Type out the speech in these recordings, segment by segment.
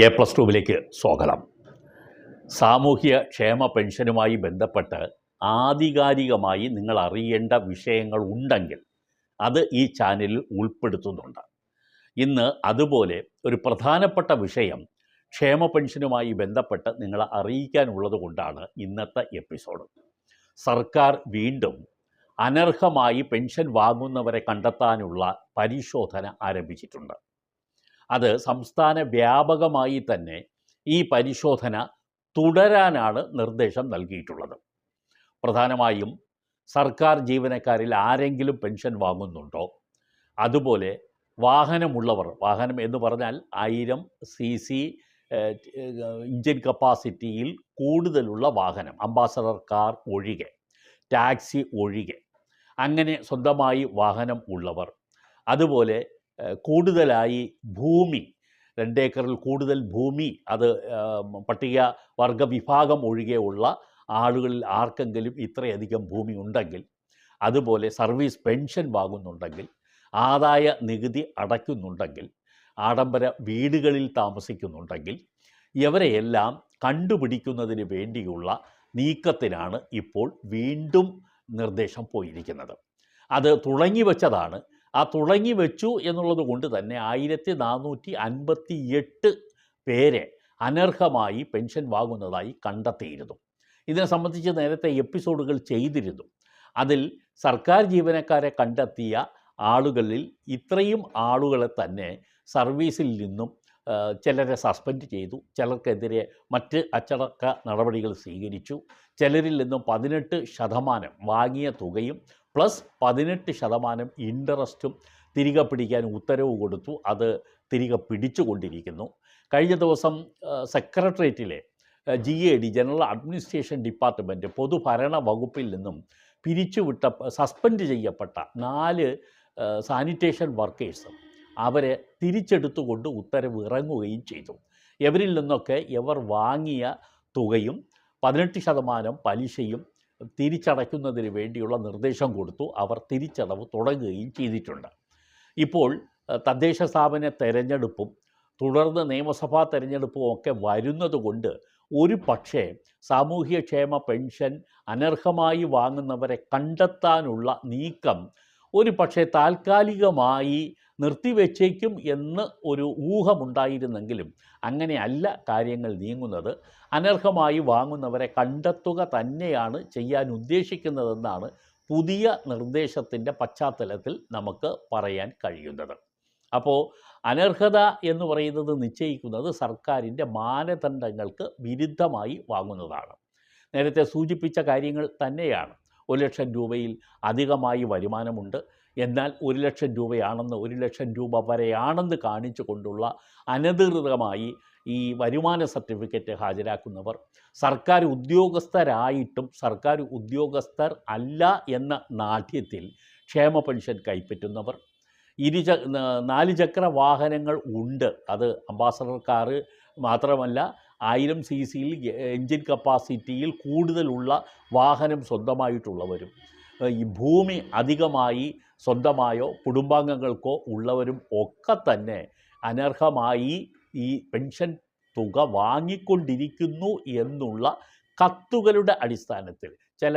A plus ടുവിലേക്ക് സ്വാഗതം. സാമൂഹ്യ ക്ഷേമ പെൻഷനുമായി ബന്ധപ്പെട്ട് ആധികാരികമായി നിങ്ങൾ അറിയേണ്ട വിഷയങ്ങൾ ഉണ്ടെങ്കിൽ അത് ഈ ചാനലിൽ ഉൾപ്പെടുത്തുന്നുണ്ട്. ഇന്ന് അതുപോലെ ഒരു പ്രധാനപ്പെട്ട വിഷയം ക്ഷേമ പെൻഷനുമായി ബന്ധപ്പെട്ട് നിങ്ങളെ അറിയിക്കാനുള്ളത് കൊണ്ടാണ് ഇന്നത്തെ എപ്പിസോഡ്. സർക്കാർ വീണ്ടും അനർഹമായി പെൻഷൻ വാങ്ങുന്നവരെ കണ്ടെത്താനുള്ള പരിശോധന ആരംഭിച്ചിട്ടുണ്ട്. അത് സംസ്ഥാന വ്യാപകമായി തന്നെ ഈ പരിശോധന തുടരാനാണ് നിർദ്ദേശം നൽകിയിട്ടുള്ളത്. പ്രധാനമായും സർക്കാർ ജീവനക്കാരിൽ ആരെങ്കിലും പെൻഷൻ വാങ്ങുന്നുണ്ടോ? അതുപോലെ വാഹനമുള്ളവർ വാഹനം എന്ന് പറഞ്ഞാൽ ആയിരം സി സി ഇഞ്ചിൻ കപ്പാസിറ്റിയിൽ കൂടുതലുള്ള വാഹനം അംബാസഡർ കാർ ഒഴികെ ടാക്സി ഒഴികെ അങ്ങനെ സ്വന്തമായി വാഹനം ഉള്ളവർ. അതുപോലെ കൂടുതലായി ഭൂമി. രണ്ടേക്കറിൽ കൂടുതൽ ഭൂമി അത് പട്ടിക വർഗ വിഭാഗം ഒഴികെയുള്ള ആളുകളിൽ ആർക്കെങ്കിലും ഇത്രയധികം ഭൂമി ഉണ്ടെങ്കിൽ അതുപോലെ സർവീസ് പെൻഷൻ വാങ്ങുന്നുണ്ടെങ്കിൽ ആദായ നികുതി അടയ്ക്കുന്നുണ്ടെങ്കിൽ ആഡംബര വീടുകളിൽ താമസിക്കുന്നുണ്ടെങ്കിൽ ഇവരെയെല്ലാം കണ്ടുപിടിക്കുന്നതിന് വേണ്ടിയുള്ള നീക്കത്തിനാണ് ഇപ്പോൾ വീണ്ടും നിർദ്ദേശം പോയിരിക്കുന്നത്. അത് തുടങ്ങി വച്ചതാണ് ആ തുടങ്ങി വെച്ചു എന്നുള്ളത് കൊണ്ട് തന്നെ ആയിരത്തി നാനൂറ്റി അൻപത്തി എട്ട് പേരെ അനർഹമായി പെൻഷൻ വാങ്ങുന്നതായി കണ്ടെത്തിയിരുന്നു. ഇതിനെ സംബന്ധിച്ച് നേരത്തെ എപ്പിസോഡുകൾ ചെയ്തിരുന്നു. അതിൽ സർക്കാർ ജീവനക്കാരെ കണ്ടെത്തിയ ആളുകളിൽ ഇത്രയും ആളുകളെ തന്നെ സർവീസിൽ നിന്നും ചിലരെ സസ്പെൻഡ് ചെയ്തു. ചിലർക്കെതിരെ മറ്റ് അച്ചടക്ക നടപടികൾ സ്വീകരിച്ചു. ചിലരിൽ നിന്നും പതിനെട്ട് ശതമാനം വാങ്ങിയ തുകയും പ്ലസ് പതിനെട്ട് ശതമാനം ഇൻട്രസ്റ്റും തിരികെ പിടിക്കാൻ ഉത്തരവ് കൊടുത്തു. അത് തിരികെ പിടിച്ചുകൊണ്ടിരിക്കുന്നു. കഴിഞ്ഞ ദിവസം സെക്രട്ടേറിയറ്റിലെ G A D general administration department പൊതുഭരണ വകുപ്പിൽ നിന്നും പിരിച്ചുവിട്ട സസ്പെൻഡ് ചെയ്യപ്പെട്ട നാല് സാനിറ്റേഷൻ വർക്കേഴ്സ് അവരെ തിരിച്ചെടുത്തുകൊണ്ട് ഉത്തരവ് ഇറങ്ങുകയും ചെയ്തു. ഇവരിൽ നിന്നൊക്കെ ഇവർ വാങ്ങിയ തുകയും പതിനെട്ട് ശതമാനം പലിശയും തിരിച്ചടയ്ക്കുന്നതിന് വേണ്ടിയുള്ള നിർദ്ദേശം കൊടുത്തു. അവർ തിരിച്ചടവ് തുടങ്ങുകയും ചെയ്തിട്ടുണ്ട്. ഇപ്പോൾ തദ്ദേശ സ്ഥാപന തെരഞ്ഞെടുപ്പും തുടർന്ന് നിയമസഭാ തെരഞ്ഞെടുപ്പും ഒക്കെ വരുന്നതുകൊണ്ട് ഒരു പക്ഷേ സാമൂഹ്യക്ഷേമ പെൻഷൻ അനർഹമായി വാങ്ങുന്നവരെ കണ്ടെത്താനുള്ള നീക്കം ഒരു പക്ഷേ താൽക്കാലികമായി നിർത്തിവെച്ചേക്കും എന്ന് ഒരു ഊഹമുണ്ടായിരുന്നെങ്കിലും അങ്ങനെയല്ല കാര്യങ്ങൾ നീങ്ങുന്നത്. അനർഹമായി വാങ്ങുന്നവരെ കണ്ടെത്തുക തന്നെയാണ് ചെയ്യാൻ ഉദ്ദേശിക്കുന്നതെന്നാണ് പുതിയ നിർദ്ദേശത്തിന്റെ പശ്ചാത്തലത്തിൽ നമുക്ക് പറയാൻ കഴിയുന്നത്. അപ്പോൾ അനർഹത എന്ന് പറയുന്നത് നിശ്ചയിക്കുന്നത് സർക്കാരിന്റെ മാനദണ്ഡങ്ങൾക്ക് വിരുദ്ധമായി വാങ്ങുന്നതാണ്. നേരത്തെ സൂചിപ്പിച്ച കാര്യങ്ങൾ തന്നെയാണ്. ഒരു ലക്ഷം രൂപയിൽ അധികമായി വരുമാനമുണ്ട്. എന്നാൽ ഒരു ലക്ഷം രൂപയാണെന്ന് ഒരു ലക്ഷം രൂപ വരെയാണെന്ന് കാണിച്ചു കൊണ്ടുള്ള അനധികൃതമായി ഈ വരുമാന സർട്ടിഫിക്കറ്റ് ഹാജരാക്കുന്നവർ സർക്കാർ ഉദ്യോഗസ്ഥരായിട്ടും സർക്കാർ ഉദ്യോഗസ്ഥർ അല്ല എന്ന നാട്യത്തിൽ ക്ഷേമ പെൻഷൻ കൈപ്പറ്റുന്നവർ ഇരുച നാല് ചക്ര വാഹനങ്ങൾ ഉണ്ട്. അത് അംബാസഡർ കാറ് മാത്രമല്ല ആയിരം സി സിയിൽ എൻജിൻ കപ്പാസിറ്റിയിൽ കൂടുതലുള്ള വാഹനം സ്വന്തമായിട്ടുള്ളവരും. ഈ ഭൂമി അധികമായി സ്വന്തമായോ കുടുംബാംഗങ്ങൾക്കോ ഉള്ളവരും ഒക്കെ തന്നെ അനർഹമായി ഈ പെൻഷൻ തുക വാങ്ങിക്കൊണ്ടിരിക്കുന്നു എന്നുള്ള കത്തുകളുടെ അടിസ്ഥാനത്തിൽ ചില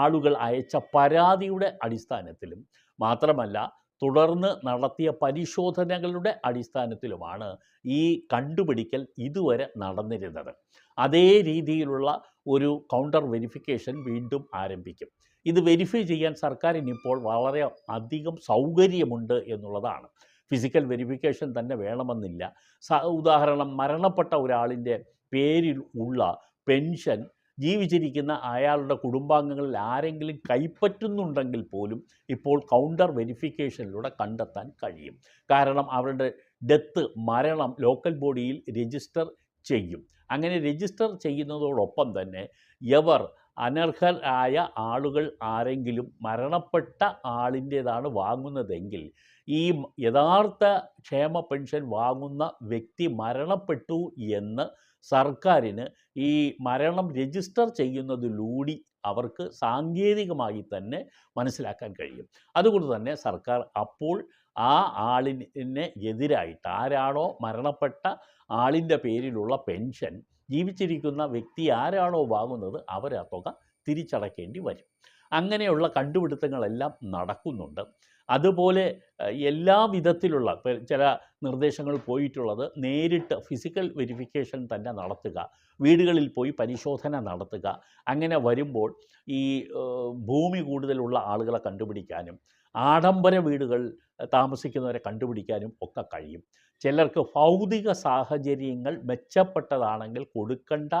ആളുകൾ അയച്ച പരാതിയുടെ അടിസ്ഥാനത്തിലും മാത്രമല്ല തുടർന്ന് നടത്തിയ പരിശോധനകളുടെ അടിസ്ഥാനത്തിലുമാണ് ഈ കണ്ടുപിടിക്കൽ ഇതുവരെ നടന്നിരുന്നത്. അതേ രീതിയിലുള്ള ഒരു കൗണ്ടർ വെരിഫിക്കേഷൻ വീണ്ടും ആരംഭിക്കും. ഇത് വെരിഫൈ ചെയ്യാൻ സർക്കാരിന് ഇപ്പോൾ വളരെ അധികം സൗകര്യമുണ്ട് എന്നുള്ളതാണ്. ഫിസിക്കൽ വെരിഫിക്കേഷൻ തന്നെ വേണമെന്നില്ല. ഉദാഹരണം മരണപ്പെട്ട ഒരാളിന്റെ പേരിൽ ഉള്ള പെൻഷൻ ജീവിച്ചിരിക്കുന്ന അയാളുടെ കുടുംബാംഗങ്ങളിൽ ആരെങ്കിലും കൈപ്പറ്റുന്നുണ്ടെങ്കിൽ പോലും ഇപ്പോൾ കൗണ്ടർ വെരിഫിക്കേഷനിലൂടെ കണ്ടെത്താൻ കഴിയും. കാരണം അവരുടെ ഡെത്ത് മരണം ലോക്കൽ ബോഡിയിൽ രജിസ്റ്റർ ചെയ്യും. അങ്ങനെ രജിസ്റ്റർ ചെയ്യുന്നതോടൊപ്പം തന്നെ എവർ അനർഹരായ ആളുകൾ ആരെങ്കിലും മരണപ്പെട്ട ആളിന്റേതാണ് വാങ്ങുന്നതെങ്കിൽ ഈ യഥാർത്ഥ ക്ഷേമ പെൻഷൻ വാങ്ങുന്ന വ്യക്തി മരണപ്പെട്ടു എന്ന് സർക്കാരിന് ഈ മരണം രജിസ്റ്റർ ചെയ്യുന്നതിലൂടി അവർക്ക് സാങ്കേതികമായി തന്നെ മനസ്സിലാക്കാൻ കഴിയും. അതുകൊണ്ട് തന്നെ സർക്കാർ അപ്പോൾ ആ ആളിന് എതിരായിട്ട് ആരാണോ മരണപ്പെട്ട ആളിന്റെ പേരിലുള്ള പെൻഷൻ ജീവിച്ചിരിക്കുന്ന വ്യക്തി ആരാണോ വാങ്ങുന്നത് അവർ ആ തുക തിരിച്ചടക്കേണ്ടി വരും. അങ്ങനെയുള്ള കണ്ടുപിടുത്തങ്ങളെല്ലാം നടക്കുന്നുണ്ട്. അതുപോലെ എല്ലാ വിധത്തിലുള്ള ചില നിർദ്ദേശങ്ങൾ പോയിട്ടുള്ളത് നേരിട്ട് ഫിസിക്കൽ വെരിഫിക്കേഷൻ തന്നെ നടത്തുക. വീടുകളിൽ പോയി പരിശോധന നടത്തുക. അങ്ങനെ വരുമ്പോൾ ഈ ഭൂമി കൂടുതലുള്ള ആളുകളെ കണ്ടുപിടിക്കാനും ആഡംബര വീടുകൾ താമസിക്കുന്നവരെ കണ്ടുപിടിക്കാനും ഒക്കെ കഴിയും. ചിലർക്ക് ഭൗതിക സാഹചര്യങ്ങൾ മെച്ചപ്പെട്ടതാണെങ്കിൽ കൊടുക്കണ്ട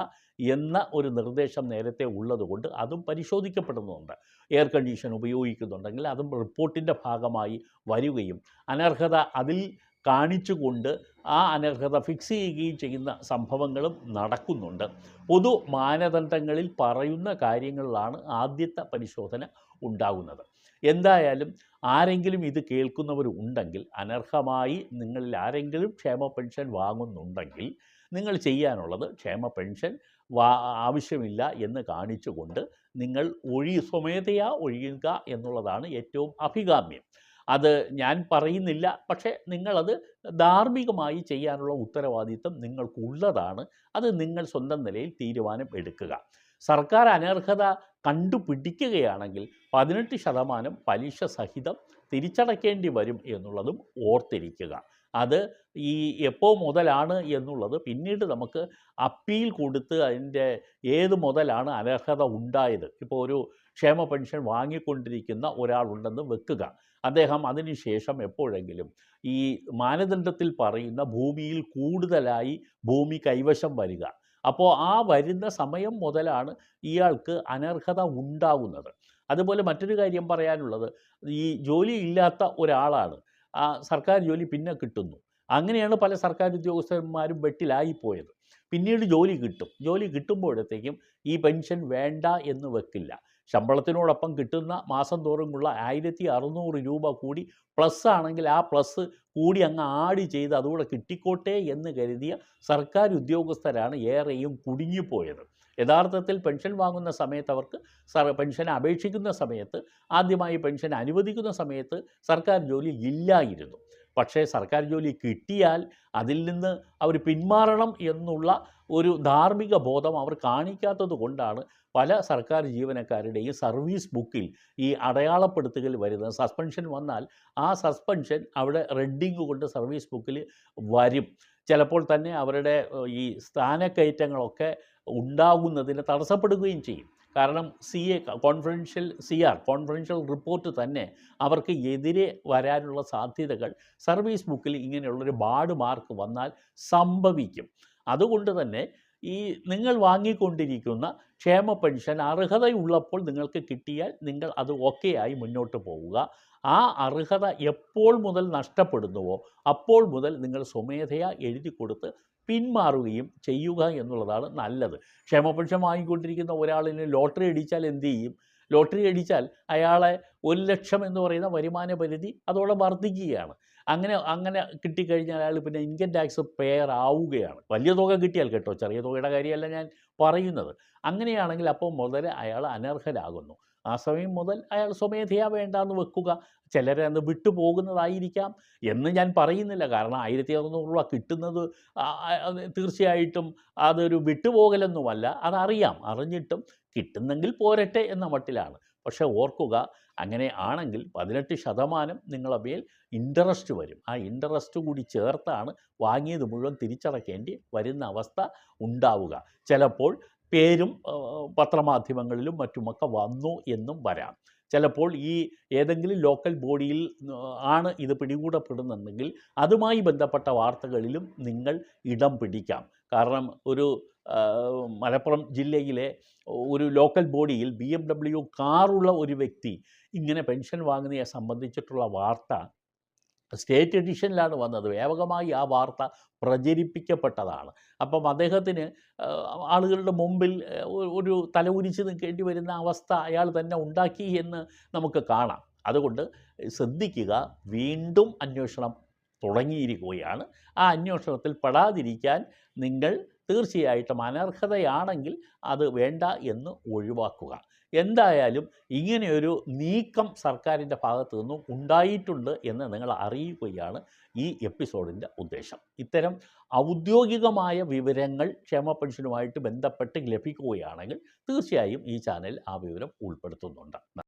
എന്ന ഒരു നിർദ്ദേശം നേരത്തെ ഉള്ളതുകൊണ്ട് അതും പരിശോധിക്കപ്പെടുന്നുണ്ട്. എയർ കണ്ടീഷൻ ഉപയോഗിക്കുന്നുണ്ടെങ്കിൽ അതും റിപ്പോർട്ടിന്റെ ഭാഗമായി വരികയും അനർഹത അതിൽ കാണിച്ചുകൊണ്ട് ആ അനർഹത ഫിക്സ് ചെയ്യുകയും ചെയ്യുന്ന സംഭവങ്ങളും നടക്കുന്നുണ്ട്. പൊതു മാനദണ്ഡങ്ങളിൽ പറയുന്ന കാര്യങ്ങളിലാണ് ആദ്യത്തെ പരിശോധന ഉണ്ടാകുന്നത്. എന്തായാലും ആരെങ്കിലും ഇത് കേൾക്കുന്നവരുണ്ടെങ്കിൽ അനർഹമായി നിങ്ങളിൽ ആരെങ്കിലും ക്ഷേമ പെൻഷൻ വാങ്ങുന്നുണ്ടെങ്കിൽ നിങ്ങൾ ചെയ്യാനുള്ളത് ക്ഷേമ പെൻഷൻ ആവശ്യമില്ല എന്ന് കാണിച്ചുകൊണ്ട് നിങ്ങൾ ഒഴി സ്വമേധയാ ഒഴിയുക എന്നുള്ളതാണ് ഏറ്റവും അഭികാമ്യം. അത് ഞാൻ പറയുന്നില്ല പക്ഷേ നിങ്ങളത് ധാർമ്മികമായി ചെയ്യാനുള്ള ഉത്തരവാദിത്വം നിങ്ങൾക്കുള്ളതാണ്. അത് നിങ്ങൾ സ്വന്തം നിലയിൽ തീരുമാനം എടുക്കുക. സർക്കാർ അനർഹത കണ്ടുപിടിക്കുകയാണെങ്കിൽ പതിനെട്ട് ശതമാനം പലിശ സഹിതം തിരിച്ചടക്കേണ്ടി വരും എന്നുള്ളതും ഓർത്തിരിക്കുക. അത് ഈ എപ്പോൾ മുതലാണ് എന്നുള്ളത് പിന്നീട് നമുക്ക് അപ്പീൽ കൊടുത്ത് അതിന്റെ ഏത് മുതലാണ് അനർഹത ഉണ്ടായത്. ഇപ്പോൾ ഒരു ക്ഷേമ പെൻഷൻ വാങ്ങിക്കൊണ്ടിരിക്കുന്ന ഒരാളുണ്ടെന്ന് വെക്കുക. അദ്ദേഹം അതിനുശേഷം എപ്പോഴെങ്കിലും ഈ മാനദണ്ഡത്തിൽ പറയുന്ന ഭൂമിയിൽ കൂടുതലായി ഭൂമി കൈവശം വരിക. അപ്പോൾ ആ വരുന്ന സമയം മുതലാണ് ഇയാൾക്ക് അനർഹത ഉണ്ടാകുന്നത് അതുപോലെ മറ്റൊരു കാര്യം പറയാനുള്ളത്. ഈ ജോലി ഇല്ലാത്ത ഒരാളാണ്. ആ സർക്കാർ ജോലി പിന്നെ കിട്ടുന്നു. അങ്ങനെയാണ് പല സർക്കാർ ഉദ്യോഗസ്ഥന്മാരും വെട്ടിലായിപ്പോയത്. പിന്നീട് ജോലി കിട്ടും. ജോലി കിട്ടുമ്പോഴത്തേക്കും ഈ പെൻഷൻ വേണ്ട എന്ന് വെക്കില്ല. ശമ്പളത്തിനോടൊപ്പം കിട്ടുന്ന മാസം തോറുമുള്ള ആയിരത്തി അറുന്നൂറ് രൂപ കൂടി പ്ലസ് ആണെങ്കിൽ ആ പ്ലസ് കൂടി അങ്ങ് ആഡ് ചെയ്ത് അതുകൂടെ കിട്ടിക്കോട്ടെ എന്ന് കരുതിയ സർക്കാർ ഉദ്യോഗസ്ഥരാണ് ഏറെയും കുടുങ്ങിപ്പോയത് യഥാർത്ഥത്തിൽ പെൻഷൻ വാങ്ങുന്ന സമയത്ത് അവർക്ക് പെൻഷൻ അപേക്ഷിക്കുന്ന സമയത്ത് ആദ്യമായി പെൻഷൻ അനുവദിക്കുന്ന സമയത്ത് സർക്കാർ ജോലി ഇല്ലായിരുന്നു. പക്ഷേ സർക്കാർ ജോലി കിട്ടിയാൽ അതിൽ നിന്ന് അവർ പിന്മാറണം എന്നുള്ള ഒരു ധാർമ്മിക ബോധം അവർ കാണിക്കാത്തത് കൊണ്ടാണ് പല സർക്കാർ ജീവനക്കാരുടെയും സർവീസ് ബുക്കിൽ ഈ അടയാളപ്പെടുത്തുകൾ വരുന്നത്. സസ്പെൻഷൻ വന്നാൽ ആ സസ്പെൻഷൻ അവിടെ റെഡിങ് കൊണ്ട് സർവീസ് ബുക്കിൽ വരും. ചിലപ്പോൾ തന്നെ അവരുടെ ഈ സ്ഥാനക്കയറ്റങ്ങളൊക്കെ ഉണ്ടാകുന്നതിന് തടസ്സപ്പെടുകയും ചെയ്യും. കാരണം C A confidential C R confidential report തന്നെ അവർക്ക് എതിരെ വരാനുള്ള സാധ്യതകൾ സർവീസ് ബുക്കിൽ ഇങ്ങനെയുള്ളൊരു ബാഡ് മാർക്ക് വന്നാൽ സംഭവിക്കും. അതുകൊണ്ട് തന്നെ ഈ നിങ്ങൾ വാങ്ങിക്കൊണ്ടിരിക്കുന്ന ക്ഷേമ പെൻഷൻ അർഹതയുള്ളപ്പോൾ നിങ്ങൾക്ക് കിട്ടിയാൽ നിങ്ങൾ അത് ഓക്കെ ആയി മുന്നോട്ട് പോവുക. ആ അർഹത എപ്പോൾ മുതൽ നഷ്ടപ്പെടുന്നുവോ അപ്പോൾ മുതൽ നിങ്ങൾ സ്വമേധയാ എഴുതി കൊടുത്ത് പിന്മാറുകയും ചെയ്യുക എന്നുള്ളതാണ് നല്ലത്. ക്ഷേമ പെൻഷൻ വാങ്ങിക്കൊണ്ടിരിക്കുന്ന ഒരാളിന് ലോട്ടറി അടിച്ചാൽ എന്ത് ചെയ്യും? ലോട്ടറി അടിച്ചാൽ അയാളെ ഒരു ലക്ഷം എന്ന് പറയുന്ന വരുമാന പരിധി അതോടെ വർദ്ധിക്കുകയാണ്. അങ്ങനെ അങ്ങനെ കിട്ടിക്കഴിഞ്ഞാൽ അയാൾ പിന്നെ ഇൻകം ടാക്സ് പെയർ ആവുകയാണ്. വലിയ തുക കിട്ടിയാൽ കേട്ടോ ചെറിയ തുകയുടെ കാര്യമല്ല ഞാൻ പറയുന്നത്. അങ്ങനെയാണെങ്കിൽ അപ്പോൾ മുതൽ അയാൾ അനർഹരാകുന്നു ആ സമയം മുതൽ അയാൾ സ്വമേധയാ വേണ്ടാന്ന് വെക്കുക. ചിലരെ അന്ന് വിട്ടുപോകുന്നതായിരിക്കാം എന്ന് ഞാൻ പറയുന്നില്ല. കാരണം ആയിരത്തി അറുന്നൂറ് രൂപ കിട്ടുന്നത് തീർച്ചയായിട്ടും അതൊരു വിട്ടുപോകലൊന്നുമല്ല. അതറിയാം അറിഞ്ഞിട്ടും കിട്ടുന്നെങ്കിൽ പോരട്ടെ എന്ന മട്ടിലാണ്. പക്ഷേ ഓർക്കുക അങ്ങനെ ആണെങ്കിൽ പതിനെട്ട് ശതമാനം നിങ്ങളെ മേൽ ഇൻട്രസ്റ്റ് വരും. ആ ഇൻട്രസ്റ്റ് കൂടി ചേർത്താണ് വാങ്ങിയത് മുഴുവൻ തിരിച്ചടക്കേണ്ടി വരുന്ന അവസ്ഥ ഉണ്ടാവുക. ചിലപ്പോൾ പേരും പത്രമാധ്യമങ്ങളിലും മറ്റുമൊക്കെ വന്നു എന്നും വരാം. ചിലപ്പോൾ ഈ ഏതെങ്കിലും ലോക്കൽ ബോഡിയിൽ ആണ് ഇത് പിടികൂടപ്പെടുന്നുണ്ടെങ്കിൽ അതുമായി ബന്ധപ്പെട്ട വാർത്തകളിലും നിങ്ങൾ ഇടം പിടിക്കാം. കാരണം ഒരു മലപ്പുറം ജില്ലയിലെ ഒരു ലോക്കൽ ബോഡിയിൽ ബി എം ഡബ്ല്യു കാറുള്ള ഒരു വ്യക്തി ഇങ്ങനെ പെൻഷൻ വാങ്ങുന്നതിനെ സംബന്ധിച്ചിട്ടുള്ള വാർത്ത സ്റ്റേറ്റ് എഡിഷനിലാണ് വന്നത്. വ്യാപകമായി ആ വാർത്ത പ്രചരിപ്പിക്കപ്പെട്ടതാണ്. അപ്പം അദ്ദേഹത്തിന് ആളുകളുടെ മുമ്പിൽ ഒരു തലകുനിച്ച് നിൽക്കേണ്ടി വരുന്ന അവസ്ഥ അയാൾ തന്നെ ഉണ്ടാക്കി എന്ന് നമുക്ക് കാണാം. അതുകൊണ്ട് ശ്രദ്ധിക്കുക വീണ്ടും അന്വേഷണം തുടങ്ങിയിരിക്കുകയാണ്. ആ അന്വേഷണത്തിൽ പെടാതിരിക്കാൻ നിങ്ങൾ തീർച്ചയായിട്ടും അനർഹതയാണെങ്കിൽ അത് വേണ്ട എന്ന് ഒഴിവാക്കുക. എന്തായാലും ഇങ്ങനെയൊരു നീക്കം സർക്കാരിന്റെ ഭാഗത്തു നിന്നും ഉണ്ടായിട്ടുണ്ട് എന്ന് നിങ്ങൾ അറിയിക്കുകയാണ് ഈ എപ്പിസോഡിന്റെ ഉദ്ദേശം. ഇത്തരം ഔദ്യോഗികമായ വിവരങ്ങൾ ക്ഷേമ പെൻഷനുമായിട്ട് ബന്ധപ്പെട്ട് ലഭിക്കുകയാണെങ്കിൽ തീർച്ചയായും ഈ ചാനൽ ആ വിവരം ഉൾപ്പെടുത്തുന്നുണ്ട്.